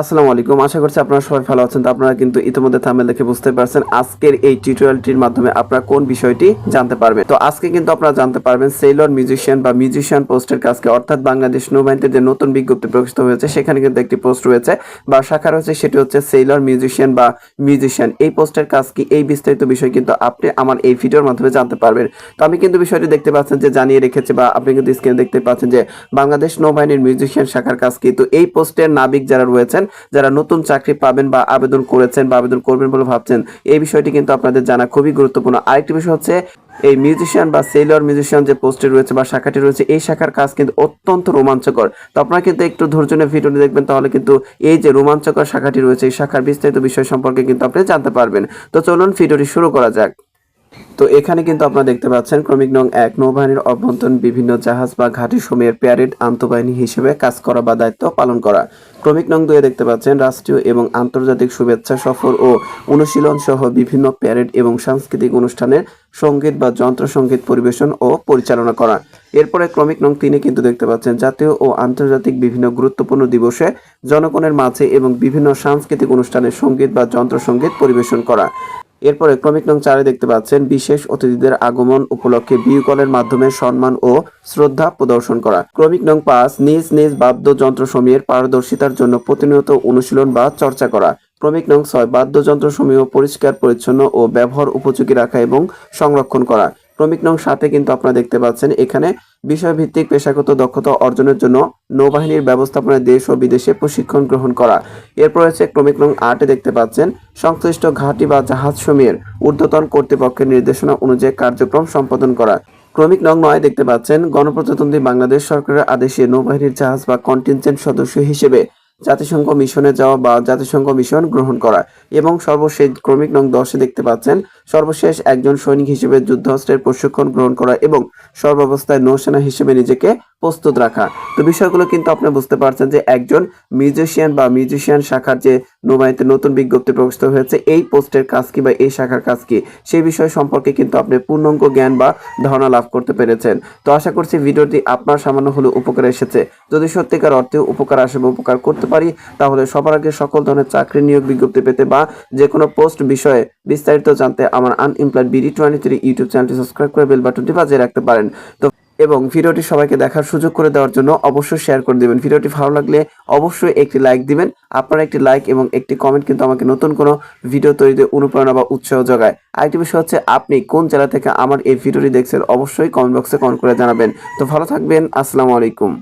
আসসালামু আলাইকুম। আশা করছি আপনারা সবাই ভালো আছেন। তো আপনারা কিন্তু ইতিমধ্যে থামেল দেখে বুঝতে পারছেন আজকের এই টিউটোরিয়ালটির মাধ্যমে আপনারা কোন বিষয়টি জানতে পারবেন। তো আজকে কিন্তু আপনারা জানতে পারবেন সেলর মিউজিশিয়ান বা মিউজিশিয়ান পোস্টের কাজকে অর্থাৎ বাংলাদেশ নৌবাহিনীতে যে নতুন বিজ্ঞপ্তি প্রকাশিত হয়েছে, সেখানে কিন্তু একটি পোস্ট রয়েছে বা শাখা রয়েছে, সেটি হচ্ছে সেলর মিউজিশিয়ান বা মিউজিশিয়ান এই পোস্টের কাজ কি? এই বিস্তারিত বিষয় কিন্তু আপনি আমার এই ভিডিওর মাধ্যমে জানতে পারবেন। তো আমি কিন্তু বিষয়টি দেখতে পাচ্ছেন যে জানিয়ে রেখেছে বা আপনি কিন্তু স্ক্রিনে দেখতে পাচ্ছেন যে বাংলাদেশ নৌবাহিনীর মিউজিশিয়ান শাখার কাজ কি? তো এই পোস্টের নাবিক যারা রয়েছেন যারা নতুন চাকরি পাবেন বা আবেদন করেছেন বা আবেদন করবেন বলে ভাবছেন, এই বিষয়টি কিন্তু আপনাদের জানা খুবই গুরুত্বপূর্ণ। আরেকটি বিষয় হচ্ছে, এই মিউজিশিয়ান বা সেলর মিউজিশিয়ান যে পোস্টে রয়েছে বা শাখাটি রয়েছে, এই শাখার কাজ কিন্তু অত্যন্ত রোমাঞ্চকর। তো আপনারা কিন্তু একটু ধৈর্য নিয়ে ভিডিওটি দেখবেন, তাহলে কিন্তু এই যে রোমাঞ্চকর শাখাটি রয়েছে, এই শাখার বিস্তারিত বিষয় সম্পর্কে কিন্তু আপনি জানতে পারবেন। তো চলুন ভিডিওটি শুরু করা যাক। তো এখানে কিন্তু আপনারা দেখতে পাচ্ছেন ক্রমিক নং এক, নৌবাহিনীর অভ্যন্তরীণ বিভিন্ন জাহাজ বা ঘাঁটি সময়ের প্যারেড আন্তঃবাহিনী হিসেবে কাজ করা বা দায়িত্ব পালন করা। ক্রমিক নং দুয়ে দেখতে পাচ্ছেন রাষ্ট্রীয় এবং আন্তর্জাতিক শুভেচ্ছা সফর ও অনুশীলন সহ বিভিন্ন প্যারেড এবং সাংস্কৃতিক অনুষ্ঠানের সংগীত বা যন্ত্র সংগীত পরিবেশন ও পরিচালনা করা। এরপরে ক্রমিক নং তিনে কিন্তু দেখতে পাচ্ছেন জাতীয় ও আন্তর্জাতিক বিভিন্ন গুরুত্বপূর্ণ দিবসে জনগণের মাঝে এবং বিভিন্ন সাংস্কৃতিক অনুষ্ঠানে সংগীত বা যন্ত্র সংগীত পরিবেশন করা। এরপরে ক্রমিক নং চারে দেখতে পাচ্ছেন, বিশেষ অতিথিদের আগমন উপলক্ষে বিউকলের কলের মাধ্যমে সম্মান ও শ্রদ্ধা প্রদর্শন করা। ক্রমিক নং পাঁচ, নিজ নিজ বাদ্যযন্ত্র সমূহের পারদর্শিতার জন্য প্রতিনিয়ত অনুশীলন বা চর্চা করা। ক্রমিক নং ছয় বাদ্যযন্ত্র সমূহ পরিষ্কার, পরিচ্ছন্ন ও ব্যবহার উপযোগী রাখা এবং সংরক্ষণ করা। ক্রমিক নং সাথে কিন্তু আপনারা দেখতে পাচ্ছেন, এখানে বিষয়ভিত্তিক পেশাগত দক্ষতা অর্জনের জন্য নৌবাহিনীর ব্যবস্থাপনায় দেশ ও বিদেশে প্রশিক্ষণ গ্রহণ করা। এরপর রয়েছে ক্রমিক নং আটে দেখতে পাচ্ছেন, সংশ্লিষ্ট ঘাঁটি বা জাহাজ সমূহের ঊর্ধ্বতন কর্তৃপক্ষের নির্দেশনা অনুযায়ী কার্যক্রম সম্পাদন করা। ক্রমিক নং নয় দেখতে পাচ্ছেন, গণপ্রজাতন্ত্রী বাংলাদেশ সরকারের আদেশে নৌবাহিনীর জাহাজ বা কন্টিনজেন্ট সদস্য হিসেবে জাতিসংঘ মিশনে যাওয়া বা জাতিসংঘ মিশন গ্রহণ করা এবং সর্বশেষ ক্রমিক নং দশে দেখতে পাচ্ছেন, সর্বশেষ একজন সৈনিক হিসেবে যুদ্ধাস্ত্রের প্রশিক্ষণ গ্রহণ করা এবং সর্বাবস্থায় নৌসেনা হিসেবে নিজেকে প্রস্তুত রাখা। তো বিষয়গুলো কিন্তু আপনি বুঝতে পারছেন যে একজন মিউজিশিয়ান বা মিউজিশিয়ান শাখার যে নৌবাহিনীতে নতুন বিজ্ঞপ্তি প্রকাশিত হয়েছে, এই পোস্টের কাজ কি বা এই শাখার কাজ কি সেই বিষয় সম্পর্কে কিন্তু আপনি পূর্ণাঙ্গ জ্ঞান বা ধারণা লাভ করতে পেরেছেন। তো আশা করছি ভিডিওটি আপনার সামান্য হলেও উপকার এসেছে। যদি সত্যিকার অর্থে উপকার আসে বা উপকার করতে পারি, তাহলে সবার আগে সকল ধরনের চাকরি নিয়োগ বিজ্ঞপ্তি পেতে বা যে কোনো পোস্ট বিষয়ে বিস্তারিত জানতে আমার unemployed BD twenty three YouTube চ্যানেলটি সাবস্ক্রাইব করে বেল বাটনটি বাজিয়ে রাখতে পারেন। তো, এবং ভিডিওটি সবাইকে দেখার সুযোগ করে দেওয়ার জন্য অবশ্যই শেয়ার করে দিবেন। ভিডিওটি ভালো লাগলে অবশ্যই একটি লাইক দিবেন, আপনার একটি লাইক এবং একটি কমেন্ট কিন্তু আমাকে নতুন কোনো ভিডিও তৈরিতে অনুপ্রেরণা বা উৎসাহ যোগায়। আরেকটি বিষয় হচ্ছে, আপনি কোন জেলা থেকে আমার এই ভিডিওটি দেখছেন অবশ্যই কমেন্ট বক্সে কমেন্ট করে জানাবেন। তো, ভালো থাকবেন, আসসালামু আলাইকুম।